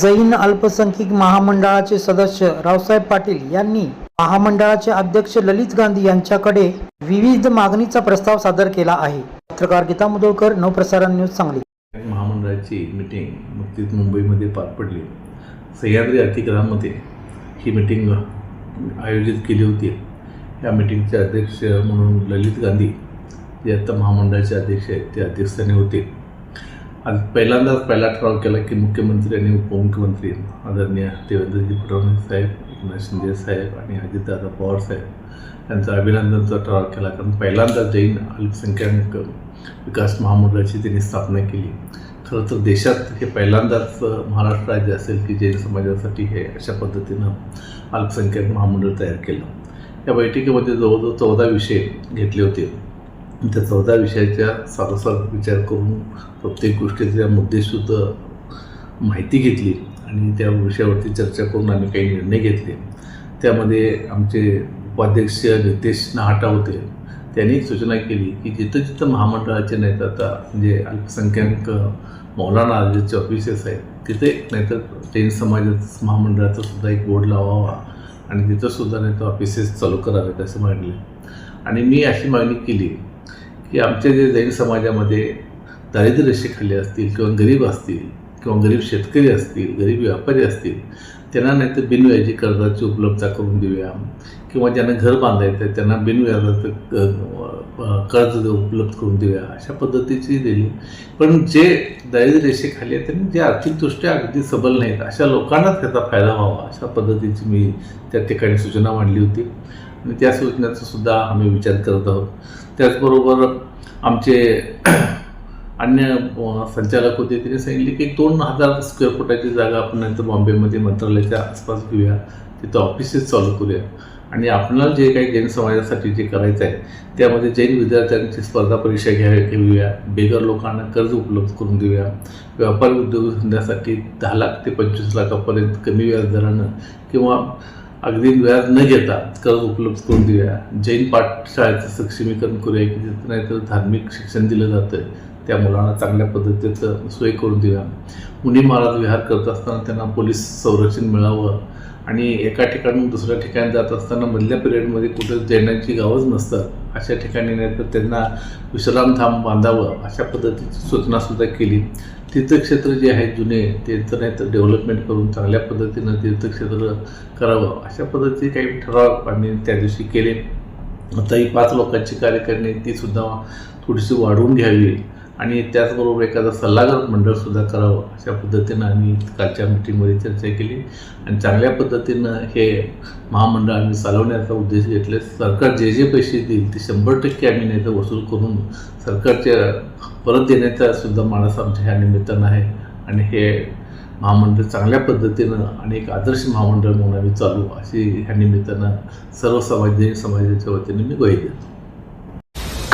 जैन अल्पसंख्यक महामंडळाचे सदस्य रावसाहेब पाटील यांनी महामंडळाचे अध्यक्ष ललित गांधी यांच्याकडे विविध मागणीचा प्रस्ताव सादर केला आहे. पत्रकार गीता मुदोळकर नवप्रसारण न्यूज सांगली. महामंडळाची मिटिंग नुकतीच मुंबईमध्ये पार पडली. सह्याद्री अतिक्रमामध्ये ही मिटिंग आयोजित केली होती. या मिटिंगचे अध्यक्ष म्हणून ललित गांधी जे आत्ता महामंडळाचे अध्यक्ष आहेत ते अध्यक्षस्थानी होते. आज पहिल्यांदाच पहिला ठराव केला की मुख्यमंत्री आणि उपमुख्यमंत्री आदरणीय देवेंद्रजी फडणवीस साहेब एकनाथ शिंदे साहेब आणि अजितदादा पवार साहेब यांचा अभिनंदनचा ठराव केला कारण पहिल्यांदाच जैन अल्पसंख्याक विकास महामंडळाची त्यांनी स्थापना केली खरं तर देशात हे पहिल्यांदाच महाराष्ट्र राज्य असेल की जैन समाजासाठी हे अशा पद्धतीनं अल्पसंख्याक महामंडळ तयार केलं या बैठकीमध्ये जवळजवळ चौदा विषय घेतले होते त्या चौदा विषयाच्या सारासार विचार करून प्रत्येक गोष्टीच्या मुद्देसुद्धा माहिती घेतली आणि त्या विषयावरती चर्चा करून आम्ही काही निर्णय घेतले. त्यामध्ये आमचे उपाध्यक्ष नितेश नहाटा होते. त्यांनी एक सूचना केली की जिथं जिथं महामंडळाचे नाहीत आता म्हणजे अल्पसंख्याक मौलाना आझादचे ऑफिसेस आहेत तिथे नाहीतर जैन समाजाचं महामंडळाचा सुद्धा एक बोर्ड लावावा आणि तिथंसुद्धा नाही तर ऑफिसेस चालू करावेत असं मागले आणि मी अशी मागणी केली की आमच्या जे जैन समाजामध्ये दारिद्र्यरेषेखाली असतील किंवा गरीब असतील किंवा गरीब शेतकरी असतील गरीब व्यापारी असतील त्यांना नाही तर बिनव्याजी कर्जाची उपलब्धता करून देऊया. किंवा ज्यांना घर बांधायचं आहे त्यांना बिनव्याजाचं क- कर्ज उपलब्ध करून देऊया. अशा पद्धतीची दिली. पण जे दारिद्र्य रेषेखाली आहेत त्यांनी जे आर्थिकदृष्ट्या अगदी सबल नाहीत अशा लोकांनाच त्याचा फायदा व्हावा. अशा पद्धतीची मी त्या ठिकाणी सूचना मांडली होती. आणि त्या सूचनाचा सुद्धा आम्ही विचार करत आहोत. त्याचबरोबर आमचे अन्य संचालक होते त्यांनी सांगितले की दोन हजार स्क्वेअर फुटाची जागा आपण नंतर बॉम्बेमध्ये मंत्रालयाच्या आसपास घेऊया. तिथं ऑफिसेस चालू करूया. आणि आपल्याला जे काही जैन समाजासाठी जे करायचं आहे त्यामध्ये जैन विद्यार्थ्यांची स्पर्धा परीक्षा घ्या घेऊया. बेगर लोकांना कर्ज उपलब्ध करून देऊया. व्यापार उद्योगधंद्यासाठी दहा लाख ते पंचवीस लाखापर्यंत कमी व्याजदरानं किंवा अगदी व्याज न घेता कर्ज उपलब्ध करून देऊया. जैन पाठशाळेचं सक्षमीकरण करूया की तिथं नाहीतर धार्मिक शिक्षण दिलं जातं त्या मुलांना चांगल्या पद्धतीचं सोय करून देऊया. मुनी महाराज विहार करत असताना त्यांना पोलीस संरक्षण मिळावं आणि एका ठिकाणून दुसऱ्या ठिकाणी जात असताना मधल्या पिरियडमध्ये कुठं जैनांची गावच नसतात. अशा ठिकाणी नाही तर त्यांना विश्रामधाम बांधावं अशा पद्धतीची सूचनासुद्धा केली. तीर्थक्षेत्र जे आहेत जुने त्यांचं नाही तर डेव्हलपमेंट करून चांगल्या पद्धतीनं तीर्थक्षेत्र करावं अशा पद्धतीचे काही ठराव आम्ही त्या दिवशी केले. आता ही पाच लोकांची कार्यकारिणी ती सुद्धा थोडीशी वाढवून घ्यावी. आणि त्याचबरोबर एखादं सल्लागार मंडळसुद्धा करावं अशा पद्धतीनं आम्ही कालच्या मिटिंगमध्ये चर्चा केली. आणि चांगल्या पद्धतीनं हे महामंडळ आम्ही चालवण्याचा उद्देश घेतले. सरकार जे जे पैसे देईल ते शंभर टक्के आम्ही नाही तर वसूल करून सरकारच्या परत देण्याचा सुद्धा माणस आमच्या ह्या निमित्तानं आहे. आणि हे महामंडळ चांगल्या पद्धतीनं आणि एक आदर्श महामंडळ म्हणून आम्ही चालू अशी ह्या निमित्तानं सर्व समाज समाजाच्या वतीने मी ग्वाही देतो.